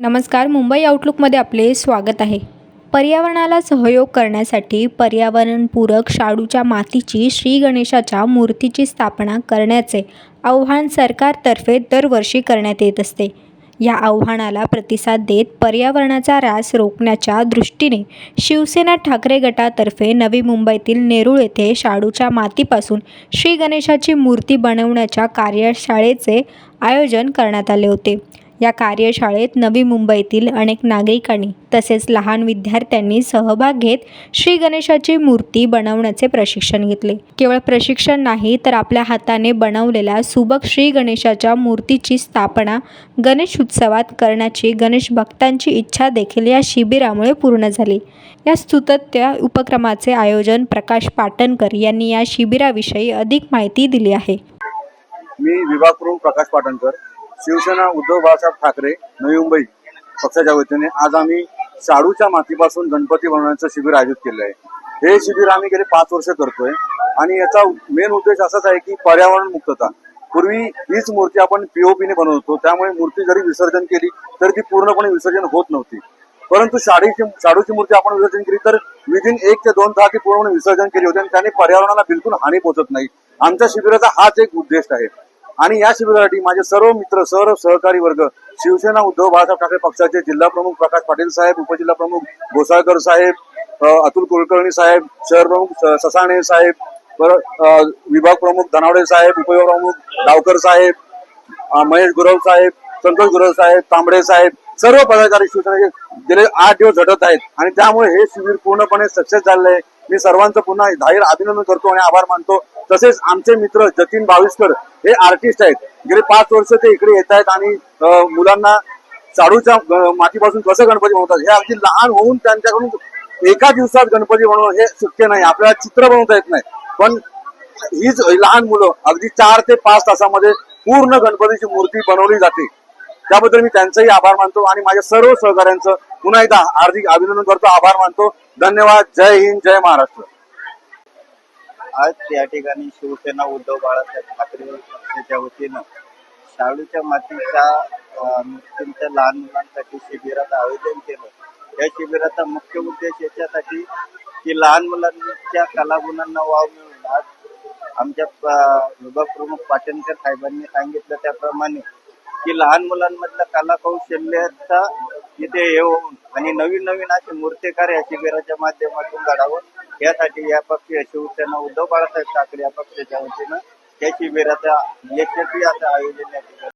नमस्कार मुंबई आउटलुकमध्ये आपले स्वागत आहे. पर्यावरणाला सहयोग करण्यासाठी पर्यावरणपूरक शाडूच्या मातीची श्री गणेशाच्या मूर्तीची स्थापना करण्याचे आव्हान सरकारतर्फे दरवर्षी करण्यात येत असते. या आव्हानाला प्रतिसाद देत पर्यावरणाचा ऱ्हास रोखण्याच्या दृष्टीने शिवसेना ठाकरे गटातर्फे नवी मुंबईतील नेरूळ येथे शाडूच्या मातीपासून श्री गणेशाची मूर्ती बनवण्याच्या कार्यशाळेचे आयोजन करण्यात आले होते. या कार्यशाळेत नवी मुंबईतील अनेक नागरिकांनी तसेच लहान विद्यार्थ्यांनी सहभाग घेत श्री गणेशाची मूर्ती बनवण्याचे प्रशिक्षण घेतले. केवळ प्रशिक्षण नाही तर आपल्या हाताने बनवलेल्या सुबक श्री गणेशाच्या मूर्तीची स्थापना गणेश उत्सवात करण्याची गणेश भक्तांची इच्छा देखील या शिबिरामुळे पूर्ण झाली. या स्तुतत्य उपक्रमाचे आयोजन प्रकाश पाटणकर यांनी या शिबिराविषयी अधिक माहिती दिली आहे. मी विभाग प्रमुख प्रकाश पाटणकर. शिवसेना उद्धव बाळासाहेब ठाकरे नवी मुंबई पक्षाच्या वतीने आज आम्ही शाडूच्या मातीपासून गणपती बनवण्याचं शिबिर आयोजित केलं आहे. हे शिबिर आम्ही गेले पाच वर्ष करतोय आणि याचा मेन उद्देश असाच आहे की पर्यावरण मुक्तता. पूर्वी हीच मूर्ती आपण पीओपीने बनवत होतो त्यामुळे मूर्ती जरी विसर्जन केली तर ती पूर्णपणे विसर्जन होत नव्हती. परंतु शाडीची शाडूची मूर्ती आपण विसर्जन केली तर विदिन एक ते दोन तास ती पूर्णपणे विसर्जन केली होती आणि त्याने पर्यावरणाला बिलकुल हानी पोहोचत नाही. आमच्या शिबिराचा हाच एक उद्देश आहे. आणि या शिबिरासाठी माझे सर्व मित्र सर्व सहकारी वर्ग शिवसेना उद्धव बाळासाहेब ठाकरे पक्षाचे जिल्हा प्रमुख प्रकाश पाटील साहेब उपजिल्हा प्रमुख गोसाळकर साहेब अतुल कुलकर्णी साहेब शहर प्रमुख स- ससाणे साहेब परत विभाग प्रमुख धनावडे साहेब उपविभाग प्रमुख डावकर साहेब महेश गुरव साहेब संतोष गुरव साहेब तांबडे साहेब सर्व पदाधिकारी शिवसेनेचे गेले आठ दिवस झटत आहेत. आणि त्यामुळे हे शिबिर पूर्णपणे सक्सेस झालेलं आहे. मी सर्वांचं पुन्हा जाहीर अभिनंदन करतो आणि आभार मानतो. तसेच आमचे मित्र जतीन बाविस्कर हे आर्टिस्ट आहेत. गेले पाच वर्ष ते इकडे येत आहेत आणि मुलांना चाडूच्या मातीपासून कसं गणपती बनवतात? हे अगदी लहान होऊन त्यांच्याकडून एका दिवसात गणपती बनवणं हे शक्य नाही. आपल्याला चित्र बनवता येत नाही. पण हीच लहान मुलं अगदी चार ते पाच तासामध्ये पूर्ण गणपतीची मूर्ती बनवली जाते. त्याबद्दल मी त्यांचाही आभार मानतो आणि माझ्या सर्व सहकाऱ्यांचं पुन्हा एकदा हार्दिक अभिनंदन करतो आभार मानतो. धन्यवाद. जय हिंद जय महाराष्ट्र. आज त्या ठिकाणी शिवसेना उद्धव बाळासाहेब ठाकरे पक्षाच्या वतीनं शाळूच्या मातीच्या अं, लहान मुलांसाठी शिबिरात आयोजन केलं. या शिबिराचा मुख्य उद्देश याच्यासाठी की लहान मुलांच्या कलागुणांना वाव मिळून आज आमच्या विभाग प्रमुख पाटणकर साहेबांनी सांगितलं त्याप्रमाणे की लहान मुलांमधल्या कला कौशल्याचा इथे येऊन आणि नवीन नवीन असे मूर्तिकार या शिबिराच्या माध्यमातून घडावं यासाठी या पक्ष शिवसेना उद्धव बाळासाहेब ठाकरे या पक्षाच्या वतीनं या शिबिराचा यशस्वी असं आयोजन या ठिकाणी